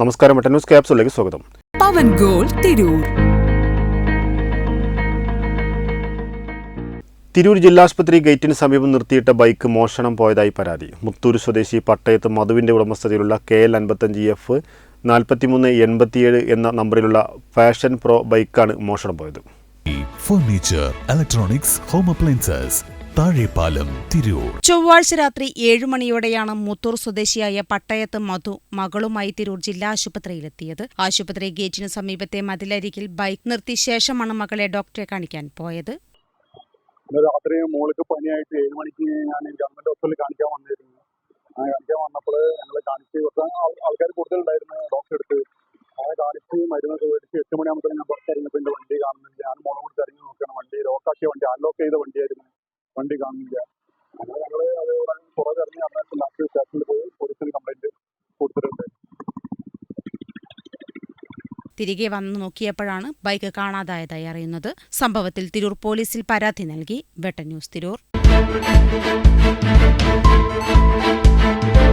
നമസ്കാരം ന്യൂസ് ക്യാപ്സിലേക്ക് സ്വാഗതം. പവൻ ഗോൾ തിരൂർ. തിരൂർ ജില്ലാശുപത്രി ഗേറ്റിന് സമീപം നിർത്തിയിട്ട ബൈക്ക് മോഷണം പോയതായി പരാതി. മുത്തൂർ സ്വദേശി പട്ടയത്ത് മധുവിന്റെ ഉടമസ്ഥതയിലുള്ള കെ എൽ അൻപത്തഞ്ച് എഫ് നാൽപ്പത്തിമൂന്ന് എൺപത്തിയേഴ് എന്ന നമ്പറിലുള്ള ഫാഷൻ പ്രോ ബൈക്കാണ് മോഷണം പോയത്. Furniture electronics home appliances Thazhepalam Tirur. ചൊവ്വാഴ്ച രാത്രി ഏഴു മണിയോടെയാണ് മുത്തൂർ സ്വദേശിയായ പട്ടയത്ത് മധു മകളുമായി തിരൂർ ജില്ലാ ആശുപത്രിയിലെത്തിയത്. ആശുപത്രി ഗേറ്റിനു സമീപത്തെ മതിലരികിൽ ബൈക്ക് നിർത്തി ശേഷമാണ് മകളെ ഡോക്ടറെ കാണിക്കാൻ പോയത്. രാത്രി മോൾക്ക് പനിയായിട്ട് ഏഴ് മണിക്ക് ഞാൻ ഗവൺമെന്റ് ഹോസ്പിറ്റലിൽ കാണിക്കാൻ വന്നിരുന്നു. അങ്ങനെ കാണിക്കാൻ വന്നപ്പോൾ ഞങ്ങൾ കാണിച്ച് ആൾക്കാർ കൂടുതലുണ്ടായിരുന്നു ഡോക്ടർ എടുത്ത് അങ്ങനെ കാണിച്ച് മരുന്നൊക്കെ മേടിച്ച് എട്ട് മണിയാകുമ്പോൾ ഞാൻ പുറത്തിറങ്ങിയപ്പോൾ എന്റെ വണ്ടി കാണുന്നില്ല ഞാൻ മോളും കൂടി ഇറങ്ങി നോക്കുകയാണ് വണ്ടി. ലോക്കാക്കിയ വണ്ടി അൺലോക്ക് ചെയ്ത വണ്ടിയായിരുന്നു. വണ്ടി കാണുന്നില്ല. അങ്ങനെ ഞങ്ങൾ അത് പുറകെ ഇറങ്ങി അവിടെ ലാസ്റ്റ് സ്റ്റേഷനിൽ പോയി പോലീസിന് കംപ്ലൈന്റ് കൊടുത്തിട്ടുണ്ട്. തിരികെ വന്നു നോക്കിയപ്പോഴാണ് ബൈക്ക് കാണാതായതായി അറിയുന്നത്. സംഭവത്തിൽ തിരൂർ പോലീസിൽ പരാതി നൽകി. വെട്ട ന്യൂസ് തിരൂർ.